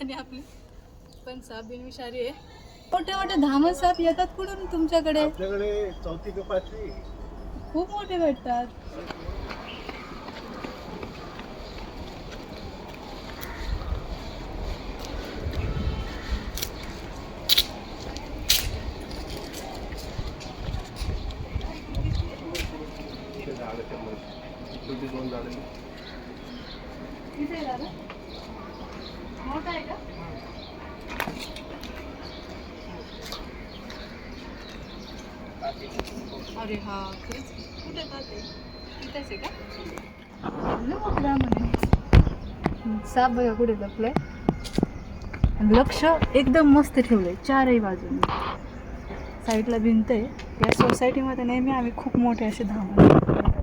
येताना आपली पण साप बिनविषारी आहे. मोठे मोठे धामण साप येतात कुठून तुमच्याकडे? आपल्याकडे चौथी का पाचवी. खूप मोठे भेटतात. दोन झाडं किती आहे दादा अरे हा खरंच कुठे जाते? आहे का? साप बघा कुठे लपलाय लक्ष एकदम मस्त ठेवलंय चारही बाजूने. साईडला भिंत आहे. या सोसायटीमध्ये नेहमी आम्ही खूप मोठे असे धावून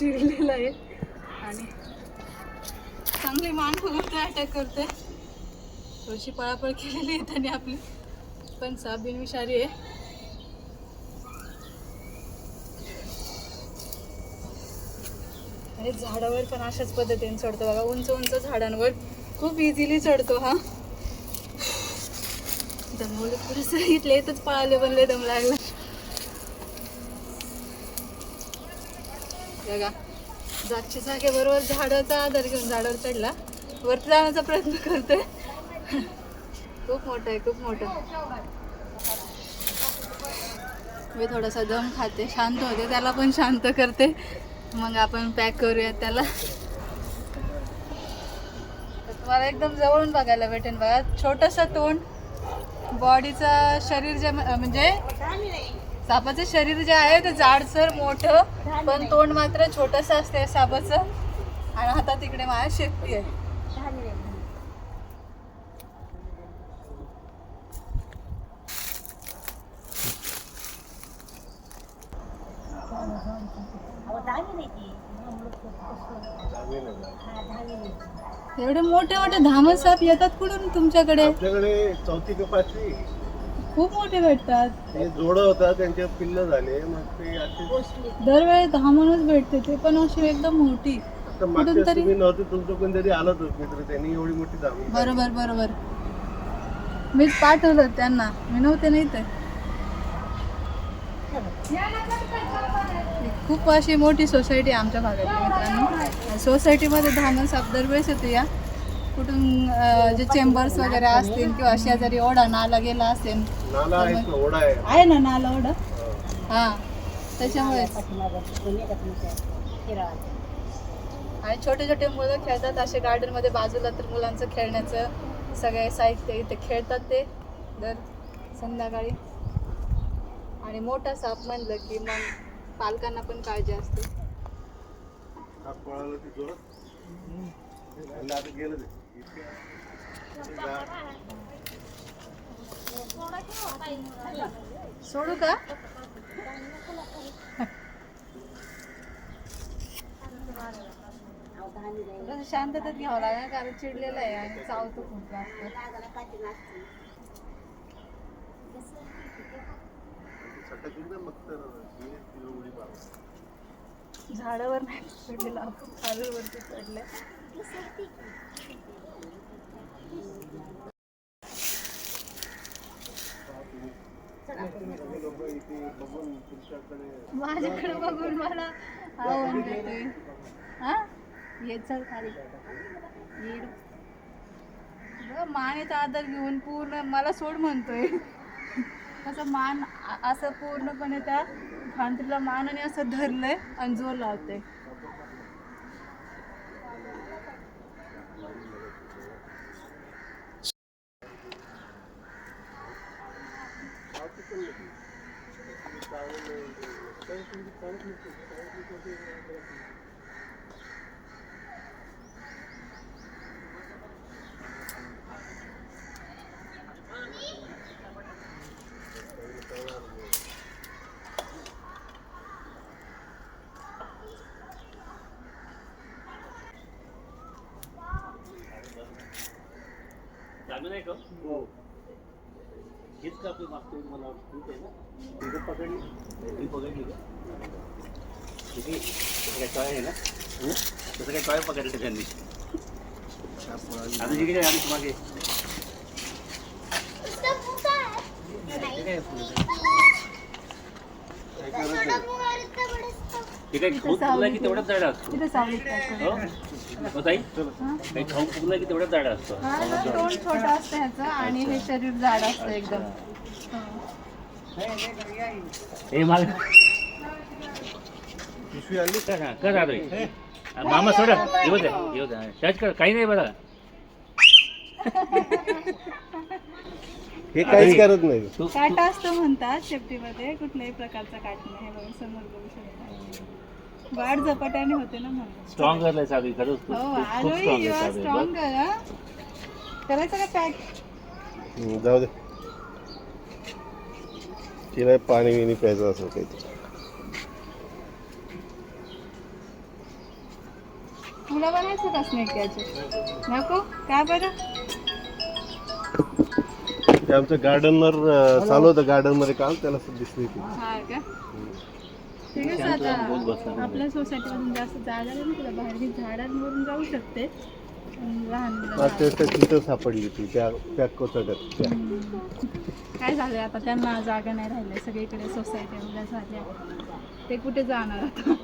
चिरलेला आहे. आणि चांगली मान फुगवते अटॅक करते. थोडीशी पळापळ केलेली आहे त्याने आपली. पण साप बिनविषारी आहे. आणि झाडावर पण अशाच पद्धतीने चढतो बघा. उंच उंच झाडांवर खूप इझिली चढतो हा. दमवलं थोडंसं इथले येतच पळाले बनले दम लागला. बघा जागच्या जागेबरोबर झाडाचा आधार घेऊन झाडावर चढला. वरती जाण्याचा प्रयत्न करतोय खूप मोठं आहे खूप मोठं. मी थोडासा दम खाते शांत होते त्याला पण शांत करते. मग आपण पॅक करूया त्याला. तुम्हाला एकदम जवळून बघायला भेटेल बघा. छोटंसं तोंड बॉडीचं शरीर जे म्हणजे सापाचं शरीर जे आहे ते जाडसर मोठं पण तोंड मात्र छोटस असते सापाचं आणि हातात तिकडे माझ्या शेपटी आहे. एवढे मोठे मोठे धामण साप येतात कुठून तुमच्याकडे? चौथी का पाचवी. खूप मोठे भेटतात. जोडं होता त्यांचे पिल्ल झाले मग ते असे दरवेळी धामणच भेटते ते पण अशी एकदम मोठी. आता कुठून तरी- तुम्ही नव्हते तुमचं कोणतरी आलं होतं मित्र त्यांनी एवढी मोठी बरोबर बरोबर. मीच पाठवलं त्यांना मी नव्हते नाही तर खूप अशी मोठी सोसायटी आमच्या भागातली मित्रांनो. सोसायटीमध्ये धामण साप दरवेळेस येते या. कुठून जे चेंबर्स वगैरे असतील किंवा शेजारी ओढा नाला गेला असेल नाला आहे ना, ओढा आहे. आहे ना नाला ओढा? हा. त्याच्यामुळेच. आणि छोटे छोटे मुलं खेळतात असे गार्डनमध्ये बाजूला तर मुलांचं खेळण्याचं सगळे साहित्य इथे खेळतात ते दर संध्याकाळी. आणि मोठा साप म्हणलं की मग पालकांना पण काळजी असते. गेलं सोडू का? शांततच शांततेत घ्यावं लागेल कारण चिडलेलं आहे आणि चावतो खूप जास्त. झाडावर नाही चिडलेलं. आपण खालूवरती माझ्याकडे बघून मला आव्हान देतोय हा? ये चल खाली. ये. मानेचा आदर घेऊन पूर्ण मला सोड म्हणतोय. असं मान असं पूर्णपणे त्या भांतरीला मानाने असं धरलंय आणि जोर 라면 할까? 그? 뭐. हेच का आपली मागतो मला ठीक आहे ना? तुझं पकडली मी पकडली का तसं काय टॉय आहे ना? हं? तसं काय टॉय पकडलं त्यांनी? आता जिकडे आम्ही मागे. काय ते काही खाऊन फुगला की तेवढाच जाडा असतो? तिथे सावलीत काय हो? हो ताई? काही फुगला की तेवढाच जाडा असतो. हा ना, तोंड छोटं असतं ह्याचं आणि हे शरीर जाड असतं एकदम. हा. हे माग पिशवी आणली? कर हा, कर आलोय मामा सोडा. येऊ द्या येऊ द्या टच कर. काही नाही बघा. हे काहीच करत नाही. तू काटा असतो म्हणतात शेपटीमध्ये कुठल्याही प्रकारचा काट नाही हे बघा समोर बघू शकता. वाढ झपाट्याने होते ना म्हणून. स्ट्रॉंग झालाय साधी खरंच खूप हो खूप- खूप आलोय स्ट्रॉंग यू आहे आर स्ट्रॉंग बघ. करायचं का पॅक? हम्म, जाऊ दे. तिला पाणी बिणी प्यायचं असं काही तुला बनायचं का स्नेक नको? का बरं? ते आमचं गार्डनवर चालू होतं गार्डनमध्ये काम त्याला दिसली ती हा का? ठीक आहे शांत आता. आपल्या सोसायटीमधून जास्त जागा नाही तुला बाहेर. ही झाडांवरून जाऊ शकते. लहान मुलं तिथं सापडली ती त्या त्या कोचड्यात त्या. काय झालंय आता? त्यांना जागा नाही राहिल्या सगळीकडे सोसायटी झाल्या. ते कुठे जाणार आता?